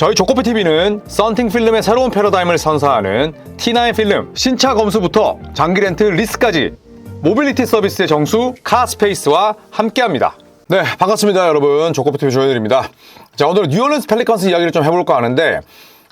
저희 조코피TV는 썬팅 필름의 새로운 패러다임을 선사하는 T9 필름 신차 검수부터 장기 렌트 리스까지 모빌리티 서비스의 정수 카스페이스와 함께합니다. 네, 반갑습니다, 여러분. 조코피TV 조현일입니다. 자, 오늘 뉴올런스 펠리컨스 이야기를 좀 해볼까 하는데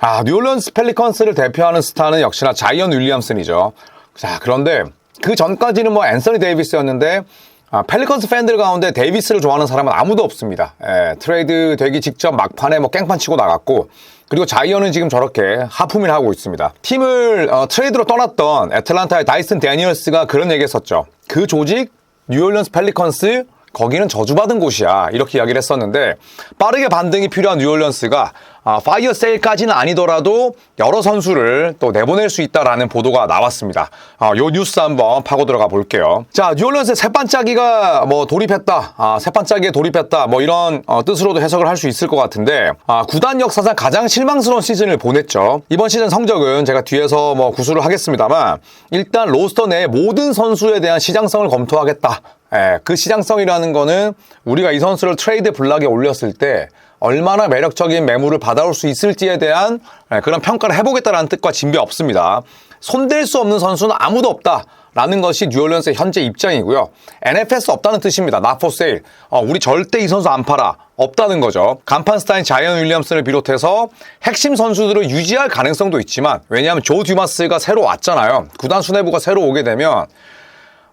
아, 뉴올런스 펠리컨스를 대표하는 스타는 역시나 자이언 윌리엄슨이죠. 자, 그런데 그 전까지는 뭐 앤서니 데이비스였는데 아, 펠리컨스 팬들 가운데 데이비스를 좋아하는 사람은 아무도 없습니다. 예, 트레이드 되기 직접 막판에 뭐 깽판 치고 나갔고 그리고 자이언은 지금 저렇게 하품을 하고 있습니다. 팀을 어, 트레이드로 떠났던 애틀란타의 다이슨 데니얼스가 그런 얘기 했었죠. 그 조직 뉴올리언스 펠리컨스 거기는 저주받은 곳이야 이렇게 이야기를 했었는데 빠르게 반등이 필요한 뉴올리언스가 아, 파이어 세일까지는 아니더라도 여러 선수를 또 내보낼 수 있다라는 보도가 나왔습니다. 아, 요 뉴스 한번 파고 들어가 볼게요. 자, 뉴올리언스의 새 반짝이가 뭐 돌입했다, 아, 새 반짝이에 돌입했다, 뭐 이런 어, 뜻으로도 해석을 할 수 있을 것 같은데 아, 구단 역사상 가장 실망스러운 시즌을 보냈죠. 이번 시즌 성적은 제가 뒤에서 뭐 구수를 하겠습니다만 일단 로스터 내 모든 선수에 대한 시장성을 검토하겠다. 예, 그 시장성이라는 거는 우리가 이 선수를 트레이드 블락에 올렸을 때 얼마나 매력적인 매물을 받아올 수 있을지에 대한 예, 그런 평가를 해보겠다라는 뜻과 진배 없습니다. 손댈 수 없는 선수는 아무도 없다. 라는 것이 뉴올리언스의 현재 입장이고요. NFS 없다는 뜻입니다. for sale. 어, 우리 절대 이 선수 안 팔아. 없다는 거죠. 간판 스타인 자이언 윌리엄슨을 비롯해서 핵심 선수들을 유지할 가능성도 있지만 왜냐하면 조 듀마스가 새로 왔잖아요. 구단 수뇌부가 새로 오게 되면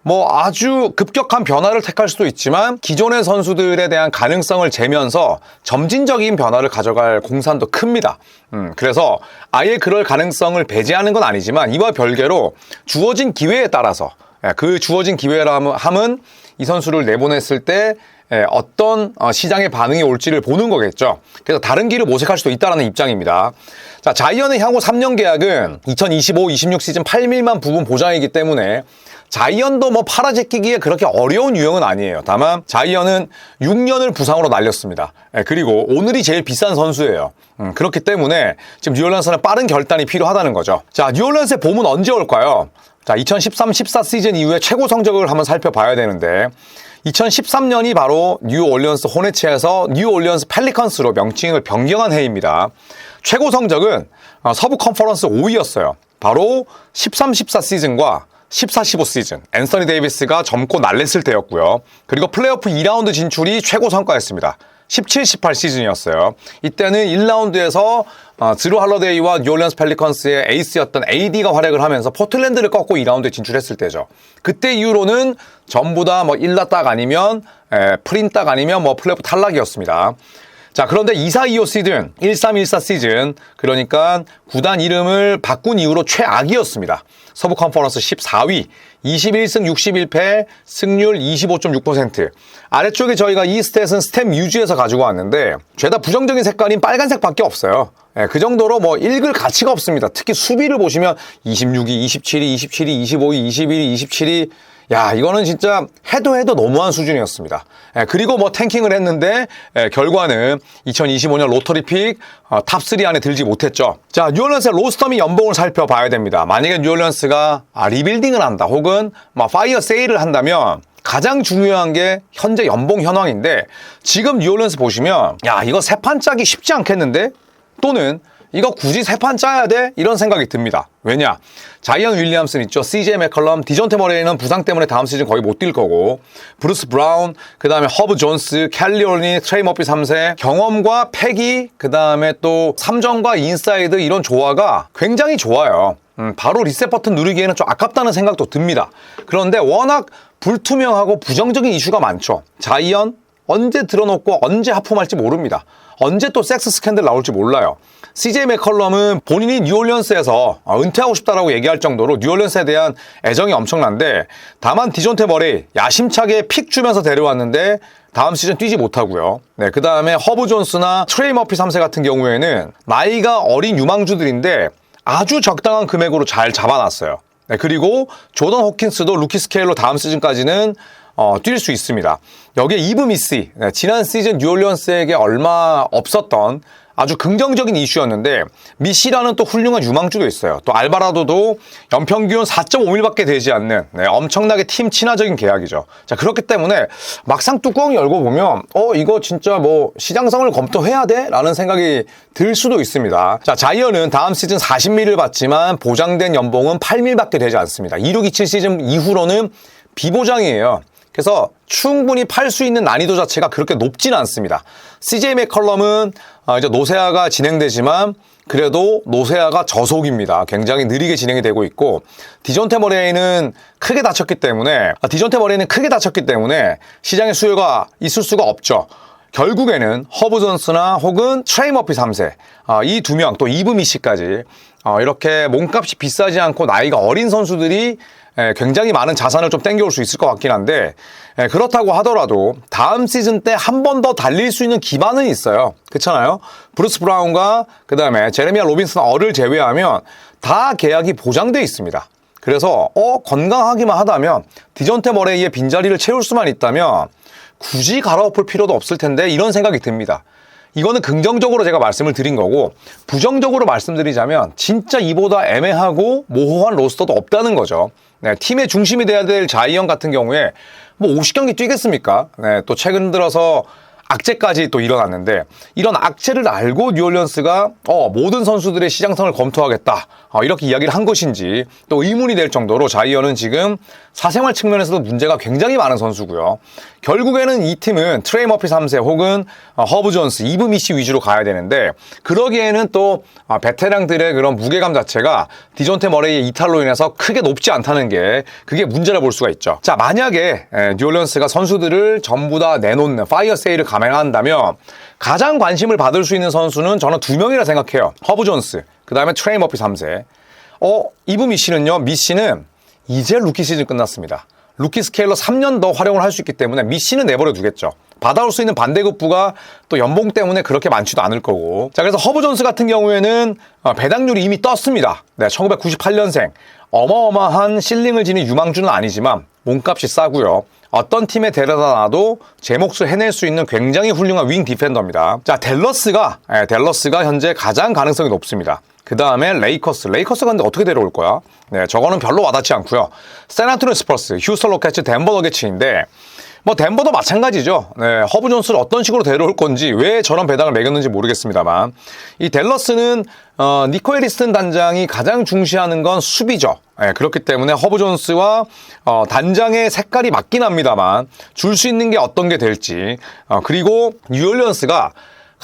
뭐 아주 급격한 변화를 택할 수도 있지만 기존의 선수들에 대한 가능성을 재면서 점진적인 변화를 가져갈 공산도 큽니다. 음, 그래서 아예 그럴 가능성을 배제하는 건 아니지만 이와 별개로 주어진 기회에 따라서 예, 그 주어진 기회라 함은 이 선수를 내보냈을 때 예, 어떤 어, 시장의 반응이 올지를 보는 거겠죠. 그래서 다른 길을 모색할 수도 있다는 입장입니다. 자, 자이언의 향후 3년 계약은 2025-26 시즌 8밀만 부분 보장이기 때문에 자이언도 뭐 팔아제끼기에 그렇게 어려운 유형은 아니에요. 다만 자이언은 6년을 부상으로 날렸습니다. 예, 그리고 오늘이 제일 비싼 선수예요. 음, 그렇기 때문에 지금 뉴올런스는 빠른 결단이 필요하다는 거죠. 자, 뉴올런스의 봄은 언제 올까요? 자, 2013-14 시즌 이후에 최고 성적을 한번 살펴봐야 되는데 2013년이 바로 뉴 올리언스 호네츠에서 뉴 올리언스 펠리컨스로 명칭을 변경한 해입니다. 최고 성적은 어, 서부 컨퍼런스 5위였어요. 바로 13-14 시즌과 14-15 시즌 앤서니 데이비스가 젊고 날랬을 때였고요. 그리고 플레이오프 2라운드 진출이 최고 성과였습니다. 17-18 시즌이었어요. 이때는 1라운드에서 어, 드루 할러데이와 뉴올리언스 펠리컨스의 에이스였던 AD가 활약을 하면서 포틀랜드를 꺾고 2라운드에 진출했을 때죠. 그때 이후로는 전부 다 뭐 1라 딱 아니면 에, 프린 딱 아니면 뭐 플레이오프 탈락이었습니다. 자, 그런데 2425 시즌, 1314 시즌, 그러니까 구단 이름을 바꾼 이후로 최악이었습니다. 서부 컨퍼런스 14위, 21승 61패, 승률 25.6%. 아래쪽에 저희가 이 스탯은 스텝 유지해서 가지고 왔는데, 죄다 부정적인 색깔인 빨간색밖에 없어요. 예, 그 정도로 뭐 읽을 가치가 없습니다. 특히 수비를 보시면 26위, 27위, 27위, 25위, 21위, 27위, 야, 이거는 진짜 해도 해도 너무한 수준이었습니다. 예, 그리고 뭐 탱킹을 했는데 예, 결과는 2025년 로터리 픽 어, 탑3 안에 들지 못했죠. 자, 뉴올런스의 로스터미 연봉을 살펴봐야 됩니다. 만약에 뉴올런스가 아, 리빌딩을 한다 혹은 뭐 파이어 세일을 한다면 가장 중요한 게 현재 연봉 현황인데 지금 뉴올런스 보시면 야, 이거 세 판 짜기 쉽지 않겠는데? 또는 이거 굳이 세 판 짜야 돼? 이런 생각이 듭니다. 왜냐? 자이언 윌리엄슨 있죠. CJ 맥컬럼, 디존테 머레이는 부상 때문에 다음 시즌 거의 못 뛸 거고 브루스 브라운, 그 다음에 허브 존스, 캘리 올니, 트레이 머피 3세 경험과 패기, 그 다음에 또 3점과 인사이드 이런 조화가 굉장히 좋아요. 음, 바로 리셋 버튼 누르기에는 좀 아깝다는 생각도 듭니다. 그런데 워낙 불투명하고 부정적인 이슈가 많죠. 자이언 언제 들어놓고 언제 하품할지 모릅니다. 언제 또 섹스 스캔들 나올지 몰라요. CJ 맥컬럼은 본인이 뉴올리언스에서 어, 은퇴하고 싶다라고 얘기할 정도로 뉴올리언스에 대한 애정이 엄청난데 다만 디존테 머리 야심차게 픽 주면서 데려왔는데 다음 시즌 뛰지 못하고요. 네, 그 다음에 허브 존스나 트레이 머피 3세 같은 경우에는 나이가 어린 유망주들인데 아주 적당한 금액으로 잘 잡아놨어요. 네, 그리고 조던 호킨스도 루키 스케일로 다음 시즌까지는 어, 뛸 수 있습니다. 여기에 이브 미시 네, 지난 시즌 뉴올리언스에게 얼마 없었던 아주 긍정적인 이슈였는데 미시라는 또 훌륭한 유망주도 있어요. 또 알바라도도 연평균 4.5밀밖에 되지 않는 네, 엄청나게 팀 친화적인 계약이죠. 자 그렇기 때문에 막상 뚜껑 열고 보면 어 이거 진짜 뭐 시장성을 검토해야 돼? 라는 생각이 들 수도 있습니다. 자 자이언은 다음 시즌 40밀을 받지만 보장된 연봉은 8밀밖에 되지 않습니다. 2627 시즌 이후로는 비보장이에요. 그래서 충분히 팔 수 있는 난이도 자체가 그렇게 높진 않습니다. CJ 맥컬럼은 아, 이제 노세아가 진행되지만 그래도 노세아가 저속입니다. 굉장히 느리게 진행이 되고 있고 디존테 머레이는 크게 다쳤기 때문에 아, 디존테 머레이는 크게 다쳤기 때문에 시장의 수요가 있을 수가 없죠. 결국에는 허브 존스나 혹은 트레이 머피 3세 이두 명 또 이브 미시까지 어, 이렇게 몸값이 비싸지 않고 나이가 어린 선수들이 에, 굉장히 많은 자산을 좀 땡겨올 수 있을 것 같긴 한데 에, 그렇다고 하더라도 다음 시즌 때 한 번 더 달릴 수 있는 기반은 있어요. 그렇잖아요. 브루스 브라운과 그 다음에 제레미아 로빈슨 어를 제외하면 다 계약이 보장돼 있습니다. 그래서 어 건강하기만 하다면 디전테 머레이의 빈자리를 채울 수만 있다면 굳이 갈아엎을 필요도 없을 텐데 이런 생각이 듭니다. 이거는 긍정적으로 제가 말씀을 드린 거고 부정적으로 말씀드리자면 진짜 이보다 애매하고 모호한 로스터도 없다는 거죠. 네, 팀의 중심이 돼야 될 자이언 같은 경우에 뭐 50경기 뛰겠습니까? 네, 또 최근 들어서 악재까지 또 일어났는데 이런 악재를 알고 뉴올리언스가 어, 모든 선수들의 시장성을 검토하겠다 어, 이렇게 이야기를 한 것인지 또 의문이 될 정도로 자이언은 지금 사생활 측면에서도 문제가 굉장히 많은 선수고요. 결국에는 이 팀은 트레이 머피 3세 혹은 어, 허브 존스, 이브 미시 위주로 가야 되는데 그러기에는 또 어, 베테랑들의 그런 무게감 자체가 디존테 머레이의 이탈로 인해서 크게 높지 않다는 게 그게 문제라 볼 수가 있죠. 자 만약에 에, 뉴올리언스가 선수들을 전부 다 내놓는 파이어 세일을 감행한다면 가장 관심을 받을 수 있는 선수는 저는 두 명이라 생각해요. 허브 존스, 그 다음에 트레이 머피 3세. 어, 이브 미시는요, 미시는 이제 루키 시즌 끝났습니다. 루키 스케일러 3년 더 활용을 할 수 있기 때문에 미시는 내버려 두겠죠. 받아올 수 있는 반대급부가 또 연봉 때문에 그렇게 많지도 않을 거고. 자, 그래서 허브 존스 같은 경우에는 어, 배당률이 이미 떴습니다. 네, 1998년생. 어마어마한 실링을 지닌 유망주는 아니지만 몸값이 싸고요. 어떤 팀에 데려다 놔도 제 몫을 해낼 수 있는 굉장히 훌륭한 윙 디펜더입니다. 자, 델러스가, 예, 델러스가 현재 가장 가능성이 높습니다. 그 다음에 레이커스. 레이커스가 근데 어떻게 데려올 거야? 네, 저거는 별로 와닿지 않고요. 세나토니 스퍼스, 휴스턴 로켓츠, 덴버 너게츠인데 뭐 덴버도 마찬가지죠. 네, 허브 존스를 어떤 식으로 데려올 건지 왜 저런 배당을 매겼는지 모르겠습니다만 이 델러스는 어, 니코 에리스턴 단장이 가장 중시하는 건 수비죠. 네, 그렇기 때문에 허브 존스와 어, 단장의 색깔이 맞긴 합니다만 줄 수 있는 게 어떤 게 될지 어, 그리고 뉴올리언스가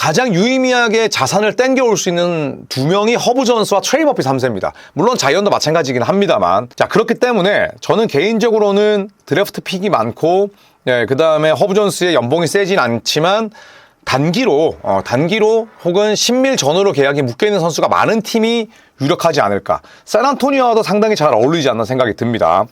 가장 유의미하게 자산을 땡겨올 수 있는 두 명이 허브 존스와 트레이 머피 3세입니다. 물론 자이언도 마찬가지긴 합니다만. 자, 그렇기 때문에 저는 개인적으로는 드래프트 픽이 많고, 예, 그 다음에 허브 존스의 연봉이 세진 않지만, 단기로, 어, 단기로 혹은 신밀 전후로 계약이 묶여있는 선수가 많은 팀이 유력하지 않을까. 샌안토니오와도 상당히 잘 어울리지 않나 생각이 듭니다.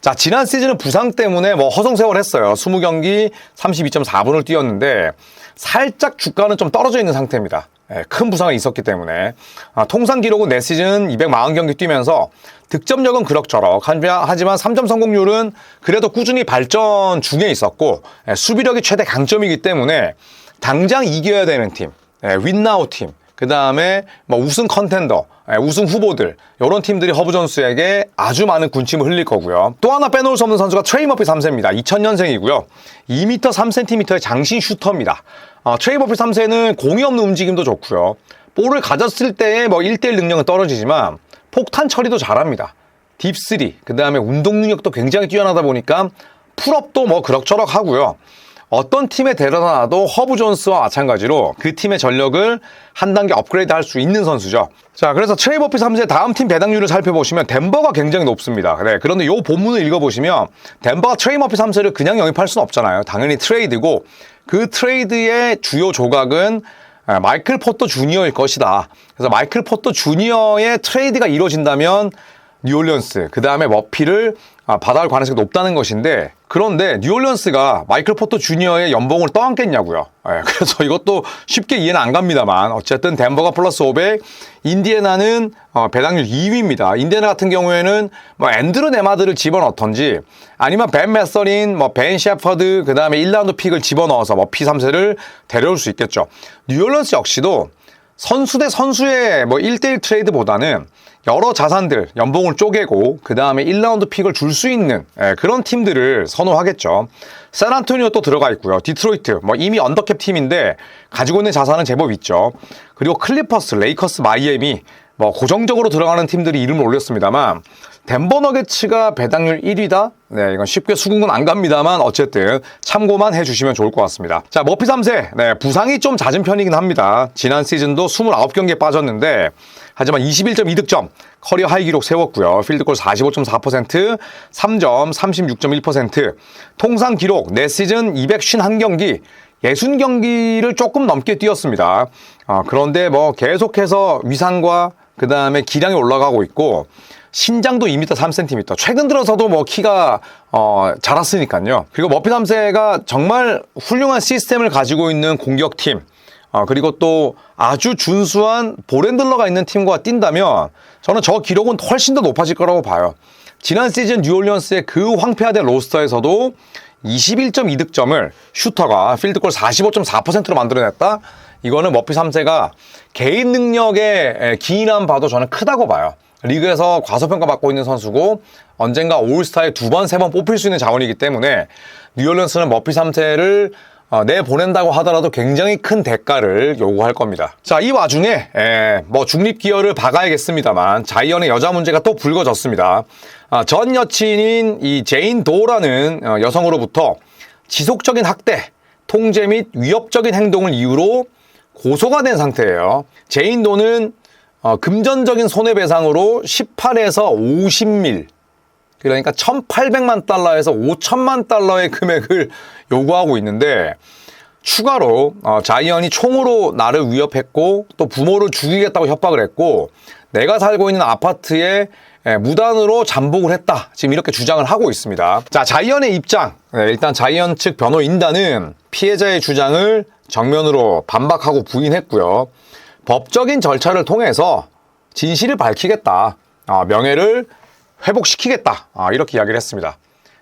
자, 지난 시즌은 부상 때문에 뭐 허송세월 했어요. 20경기 32.4분을 뛰었는데, 살짝 주가는 좀 떨어져 있는 상태입니다. 예, 큰 부상이 있었기 때문에 아, 통상 기록은 내 시즌 240경기 뛰면서 득점력은 그럭저럭 하지만 3점 성공률은 그래도 꾸준히 발전 중에 있었고 예, 수비력이 최대 강점이기 때문에 당장 이겨야 되는 팀, 예, 윈나우 팀, 그 다음에 뭐 우승 컨텐더, 예, 우승 후보들 이런 팀들이 허브 존스에게 아주 많은 군침을 흘릴 거고요. 또 하나 빼놓을 수 없는 선수가 트레이 머피 3세입니다. 2000년생이고요. 2m 3cm의 장신 슈터입니다. 어, 트레이 머피 3세는 공이 없는 움직임도 좋고요. 볼을 가졌을 때의 뭐 1대1 능력은 떨어지지만 폭탄 처리도 잘합니다. 딥3, 그 다음에 운동 능력도 굉장히 뛰어나다 보니까 풀업도 뭐 그럭저럭 하고요. 어떤 팀에 데려다 놔도 허브 존스와 마찬가지로 그 팀의 전력을 한 단계 업그레이드 할 수 있는 선수죠. 자, 그래서 트레이버피 3세 다음 팀 배당률을 살펴보시면 덴버가 굉장히 높습니다. 네, 그런데 이 본문을 읽어보시면 덴버가 트레이버피 3세를 그냥 영입할 수는 없잖아요. 당연히 트레이드고 그 트레이드의 주요 조각은 아, 마이클 포터 주니어일 것이다. 그래서 마이클 포터 주니어의 트레이드가 이루어진다면 뉴올리언스, 그 다음에 머피를 아, 받아올 가능성이 높다는 것인데 그런데 뉴올리언스가 마이클 포터 주니어의 연봉을 떠안겠냐고요. 예, 그래서 이것도 쉽게 이해는 안 갑니다만 어쨌든 덴버가 플러스 500, 인디애나는 어, 배당률 2위입니다. 인디애나 같은 경우에는 뭐 앤드루 네마드를 집어넣던지 아니면 벤 메서린, 뭐 벤 셰퍼드, 그 다음에 1라운드 픽을 집어넣어서 뭐 P3세를 데려올 수 있겠죠. 뉴올리언스 역시도 선수 대 선수의 뭐 1대1 트레이드보다는 여러 자산들, 연봉을 쪼개고 그 다음에 1라운드 픽을 줄 수 있는 예, 그런 팀들을 선호하겠죠. 샌안토니오 또 들어가 있고요. 디트로이트, 뭐 이미 언더캡 팀인데 가지고 있는 자산은 제법 있죠. 그리고 클리퍼스, 레이커스, 마이애미 뭐 고정적으로 들어가는 팀들이 이름을 올렸습니다만 덴버 너게츠가 배당률 1위다? 네, 이건 쉽게 수긍은 안 갑니다만 어쨌든 참고만 해주시면 좋을 것 같습니다. 자, 머피 3세. 네, 부상이 좀 잦은 편이긴 합니다. 지난 시즌도 29경기에 빠졌는데 하지만 21.2득점, 커리어 하이 기록 세웠고요. 필드골 45.4%, 3점 36.1%, 통상 기록 내 시즌 251경기, 60경기를 조금 넘게 뛰었습니다. 아, 그런데 뭐 계속해서 위상과 그 다음에 기량이 올라가고 있고 신장도 2m 3cm. 최근 들어서도 뭐 키가 어, 자랐으니까요. 그리고 머피 3세가 정말 훌륭한 시스템을 가지고 있는 공격팀. 어, 그리고 또 아주 준수한 볼핸들러가 있는 팀과 뛴다면 저는 저 기록은 훨씬 더 높아질 거라고 봐요. 지난 시즌 뉴올리언스의 그 황폐화된 로스터에서도 21.2득점을 슈터가 필드골 45.4%로 만들어냈다. 이거는 머피 3세가 개인 능력의 기인함 봐도 저는 크다고 봐요. 리그에서 과소평가받고 있는 선수고 언젠가 올스타에 두 번, 세 번 뽑힐 수 있는 자원이기 때문에 뉴올리언스는 머피 3세를 어, 내보낸다고 하더라도 굉장히 큰 대가를 요구할 겁니다. 자, 이 와중에 에, 뭐 중립 기여를 박아야겠습니다만 자이언의 여자 문제가 또 불거졌습니다. 아, 전 여친인 이 제인 도라는 어, 여성으로부터 지속적인 학대, 통제 및 위협적인 행동을 이유로 고소가 된 상태예요. 제인 도는 어, 금전적인 손해배상으로 18에서 50밀 그러니까 1,800만 달러에서 5천만 달러의 금액을 요구하고 있는데 추가로 어, 자이언이 총으로 나를 위협했고 또 부모를 죽이겠다고 협박을 했고 내가 살고 있는 아파트에 예, 무단으로 잠복을 했다. 지금 이렇게 주장을 하고 있습니다. 자, 자이언의 입장. 네, 일단 자이언 측 변호인단은 피해자의 주장을 정면으로 반박하고 부인했고요. 법적인 절차를 통해서 진실을 밝히겠다. 아, 명예를 회복시키겠다. 아, 이렇게 이야기를 했습니다.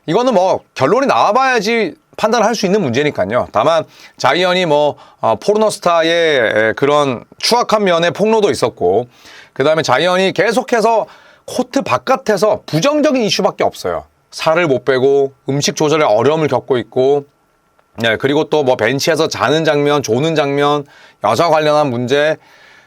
이거는 뭐 결론이 나와봐야지 판단을 할 수 있는 문제니까요. 다만 자이언이 뭐 어, 포르노스타의 그런 추악한 면에 폭로도 있었고 그 다음에 자이언이 계속해서 코트 바깥에서 부정적인 이슈밖에 없어요. 살을 못 빼고 음식 조절에 어려움을 겪고 있고 네, 그리고 또 뭐 벤치에서 자는 장면, 조는 장면, 여자 관련한 문제.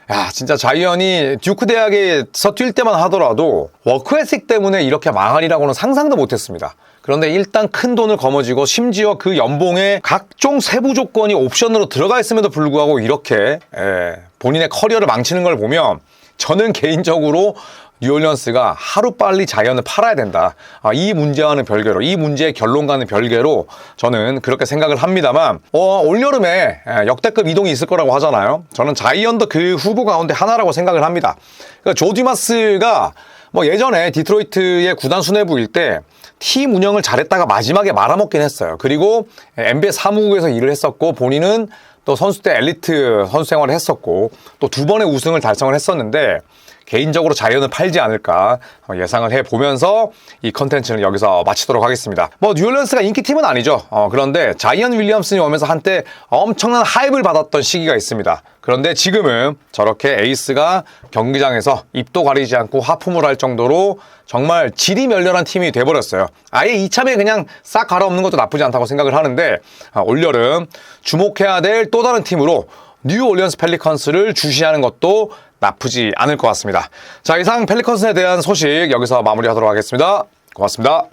야, 진짜 자이언이 듀크 대학에서 뛸 때만 하더라도 워크에틱 때문에 이렇게 망하리라고는 상상도 못했습니다. 그런데 일단 큰 돈을 거머쥐고 심지어 그 연봉에 각종 세부 조건이 옵션으로 들어가 있음에도 불구하고 이렇게 예, 본인의 커리어를 망치는 걸 보면 저는 개인적으로 뉴올리언스가 하루빨리 자이언을 팔아야 된다. 아, 이 문제와는 별개로, 이 문제의 결론과는 별개로 저는 그렇게 생각을 합니다만, 어, 올여름에 예, 역대급 이동이 있을 거라고 하잖아요. 저는 자이언도 그 후보 가운데 하나라고 생각을 합니다. 그러니까 조디마스가 뭐 예전에 디트로이트의 구단 수뇌부일 때 팀 운영을 잘했다가 마지막에 말아먹긴 했어요. 그리고 NBA 사무국에서 일을 했었고 본인은 또 선수 때 엘리트 선수 생활을 했었고 또 두 번의 우승을 달성을 했었는데 개인적으로 자이언을 팔지 않을까 예상을 해 보면서 이 컨텐츠는 여기서 마치도록 하겠습니다. 뭐 뉴올리언스가 인기팀은 아니죠. 어, 그런데 자이언 윌리엄슨이 오면서 한때 엄청난 하입을 받았던 시기가 있습니다. 그런데 지금은 저렇게 에이스가 경기장에서 입도 가리지 않고 하품을 할 정도로 정말 질이 멸렬한 팀이 돼버렸어요. 아예 이참에 그냥 싹 갈아엎는 것도 나쁘지 않다고 생각을 하는데 아, 올여름 주목해야 될 또 다른 팀으로 뉴 올리언스 펠리컨스를 주시하는 것도 나쁘지 않을 것 같습니다. 자, 이상 펠리컨스에 대한 소식 여기서 마무리하도록 하겠습니다. 고맙습니다.